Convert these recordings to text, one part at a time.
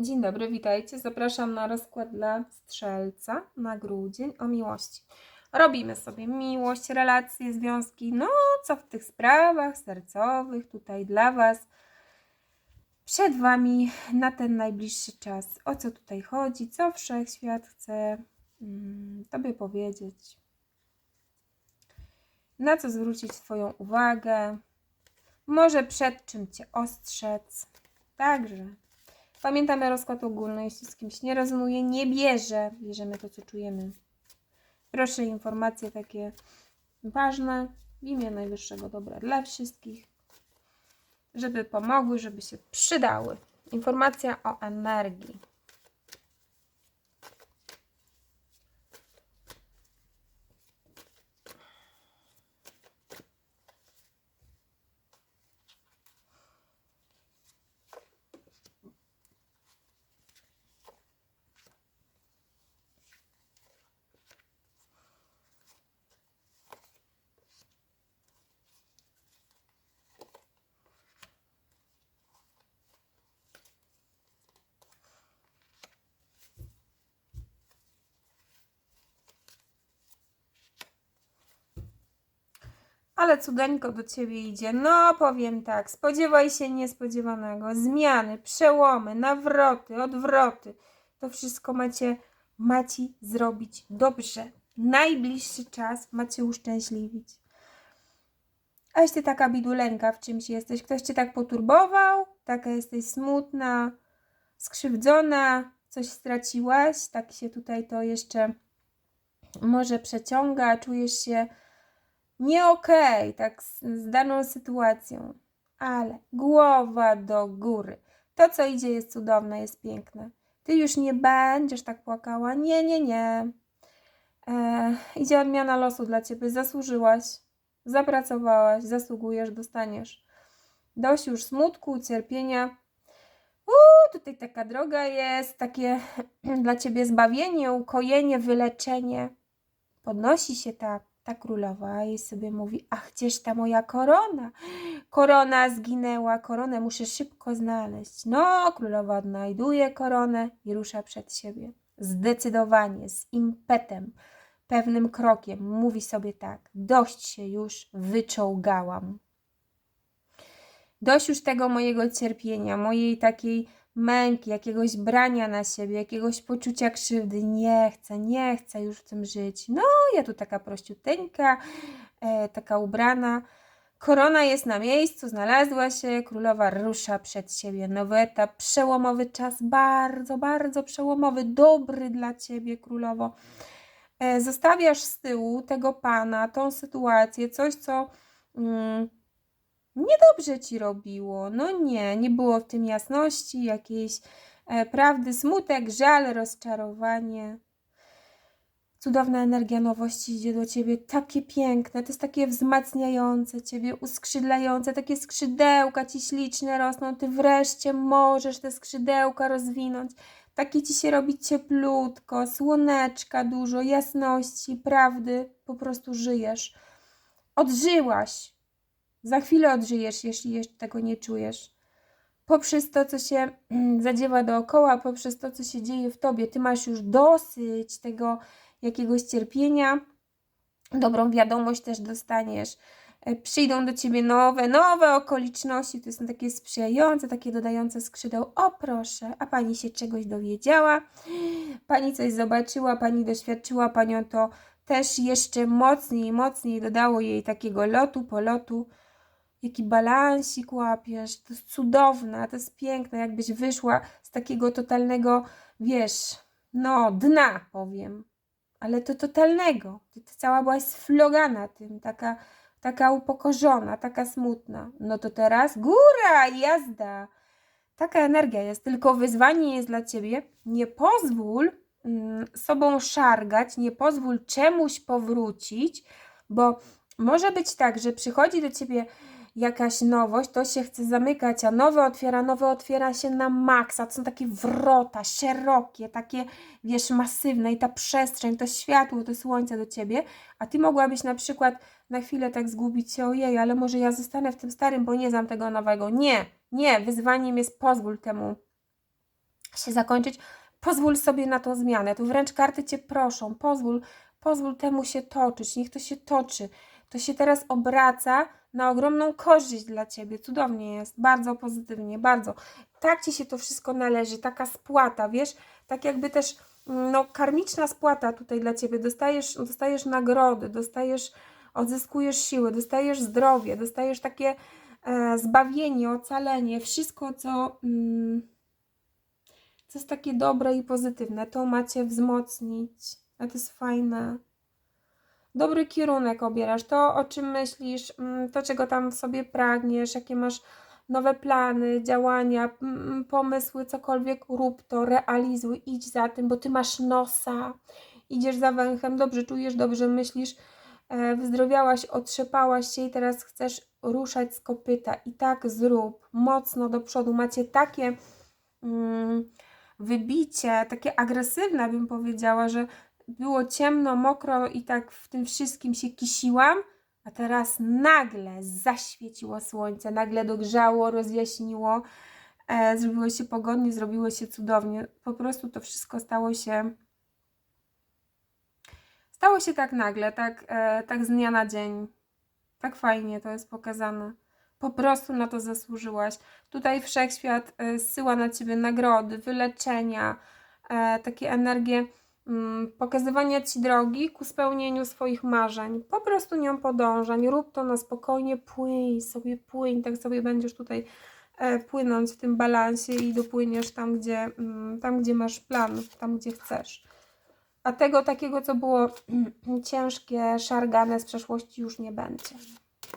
Dzień dobry, witajcie. Zapraszam na rozkład dla strzelca na grudzień o miłości. Robimy sobie miłość, relacje, związki, no co w tych sprawach sercowych tutaj dla Was. Przed Wami na ten najbliższy czas. O co tutaj chodzi, co wszechświat chce mm, Tobie powiedzieć. Na co zwrócić Twoją uwagę. Może przed czym Cię ostrzec. Także Pamiętamy rozkład ogólny, jeśli z kimś nie rezonuje, nie bierze, bierzemy to, co czujemy. Proszę informacje takie ważne w imię najwyższego dobra dla wszystkich, żeby pomogły, żeby się przydały. Informacja o energii. Ale cudeńko do ciebie idzie. No, powiem tak, spodziewaj się niespodziewanego. Zmiany, przełomy, nawroty, odwroty. To wszystko macie, macie zrobić dobrze. Najbliższy czas macie uszczęśliwić. Aś ty taka bidulenka w czymś jesteś. Ktoś cię tak poturbował, taka jesteś smutna, skrzywdzona, coś straciłaś, tak się tutaj to jeszcze może przeciąga, czujesz się nie okej, tak z, z daną sytuacją, ale głowa do góry. To, co idzie, jest cudowne, jest piękne. Ty już nie będziesz tak płakała. Nie, nie, nie. E, idzie odmiana losu dla ciebie. Zasłużyłaś, zapracowałaś, zasługujesz, dostaniesz. Dość już smutku, cierpienia. Uuu, tutaj taka droga jest, takie dla ciebie zbawienie, ukojenie, wyleczenie. Podnosi się ta ta królowa i sobie mówi, ach, gdzież ta moja korona? Korona zginęła, koronę muszę szybko znaleźć. No, królowa odnajduje koronę i rusza przed siebie. Zdecydowanie, z impetem, pewnym krokiem mówi sobie tak, dość się już wyczołgałam. Dość już tego mojego cierpienia, mojej takiej męki, jakiegoś brania na siebie, jakiegoś poczucia krzywdy. Nie chcę, nie chcę już w tym żyć. No, ja tu taka prościuteńka, e, taka ubrana. Korona jest na miejscu, znalazła się, królowa rusza przed siebie. Nowy etap, przełomowy czas, bardzo, bardzo przełomowy, dobry dla ciebie, królowo. E, zostawiasz z tyłu tego pana, tą sytuację, coś, co. Mm, niedobrze ci robiło. No nie, nie było w tym jasności, jakiejś e, prawdy, smutek, żal, rozczarowanie. Cudowna energia nowości idzie do ciebie, takie piękne, to jest takie wzmacniające ciebie, uskrzydlające, takie skrzydełka ci śliczne rosną, ty wreszcie możesz te skrzydełka rozwinąć. Takie ci się robi cieplutko, słoneczka dużo, jasności, prawdy, po prostu żyjesz. Odżyłaś, za chwilę odżyjesz, jeśli jeszcze tego nie czujesz. Poprzez to, co się mm, zadziewa dookoła, poprzez to, co się dzieje w tobie, ty masz już dosyć tego jakiegoś cierpienia. Dobrą wiadomość też dostaniesz. E, Przyjdą do ciebie nowe, nowe okoliczności, to są takie sprzyjające, takie dodające skrzydeł. O proszę, a pani się czegoś dowiedziała, pani coś zobaczyła, pani doświadczyła, panią to też jeszcze mocniej, mocniej dodało jej takiego lotu, polotu jaki balansik łapiesz, to jest cudowne, to jest piękne, jakbyś wyszła z takiego totalnego, wiesz, no, dna powiem, ale to totalnego. Ty, ty cała byłaś sflogana tym, taka, taka upokorzona, taka smutna. No to teraz góra, jazda. Taka energia jest, tylko wyzwanie jest dla ciebie. Nie pozwól mm, sobą szargać, nie pozwól czemuś powrócić, bo może być tak, że przychodzi do ciebie jakaś nowość, to się chce zamykać, a nowe otwiera, nowe otwiera się na maksa. To są takie wrota szerokie, takie, wiesz, masywne i ta przestrzeń, to światło, to słońce do ciebie, a ty mogłabyś na przykład na chwilę tak zgubić się, ojej, ale może ja zostanę w tym starym, bo nie znam tego nowego. Nie, nie, wyzwaniem jest pozwól temu się zakończyć, pozwól sobie na tą zmianę. Tu wręcz karty cię proszą, pozwól, pozwól temu się toczyć, niech to się toczy. To się teraz obraca na ogromną korzyść dla ciebie. Cudownie jest, bardzo pozytywnie, bardzo. Tak ci się to wszystko należy, taka spłata, wiesz, tak jakby też mm, no, karmiczna spłata tutaj dla ciebie. Dostajesz, dostajesz nagrody, dostajesz, odzyskujesz siły, dostajesz zdrowie, dostajesz takie e, zbawienie, ocalenie, wszystko, co. Mm, co jest takie dobre i pozytywne. To macie wzmocnić. A to jest fajne. Dobry kierunek obierasz. To, o czym myślisz, mm, to, czego tam sobie pragniesz, jakie masz nowe plany, działania, mm, pomysły, cokolwiek, rób to, realizuj, idź za tym, bo ty masz nosa. Idziesz za węchem, dobrze czujesz, dobrze myślisz, e, wyzdrowiałaś, otrzepałaś się i teraz chcesz ruszać z kopyta. I tak zrób, mocno do przodu. Macie takie. Mm, wybicie, takie agresywne bym powiedziała, że było ciemno, mokro i tak w tym wszystkim się kisiłam, a teraz nagle zaświeciło słońce, nagle dogrzało, rozjaśniło, e, zrobiło się pogodnie, zrobiło się cudownie. Po prostu to wszystko stało się stało się tak nagle, tak, e, tak z dnia na dzień. Tak fajnie to jest pokazane. Po prostu na to zasłużyłaś. Tutaj wszechświat e, zsyła na ciebie nagrody, wyleczenia, e, takie energie pokazywania ci drogi ku spełnieniu swoich marzeń. Po prostu nią podążań. Rób to na spokojnie, płyń sobie, płyń. Tak sobie będziesz tutaj e, płynąć w tym balansie i dopłyniesz tam, gdzie, mm, tam, gdzie masz plan, tam, gdzie chcesz. A tego takiego, co było ciężkie, szargane z przeszłości, już nie będzie.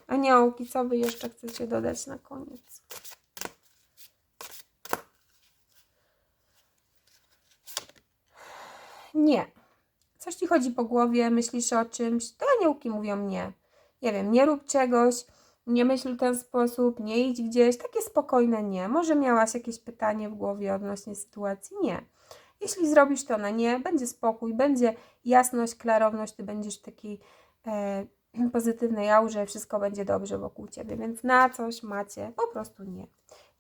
Aniołki, co wy jeszcze chcecie dodać na koniec? Nie. Coś ci chodzi po głowie, myślisz o czymś, to aniołki mówią nie. Nie wiem, nie rób czegoś, nie myśl w ten sposób, nie idź gdzieś, takie spokojne nie. Może miałaś jakieś pytanie w głowie odnośnie sytuacji? Nie. Jeśli zrobisz to na nie, będzie spokój, będzie jasność, klarowność, ty będziesz w takiej e, pozytywnej aurze, wszystko będzie dobrze wokół ciebie, więc na coś macie po prostu nie.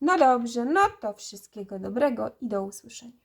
No dobrze, no to wszystkiego dobrego i do usłyszenia.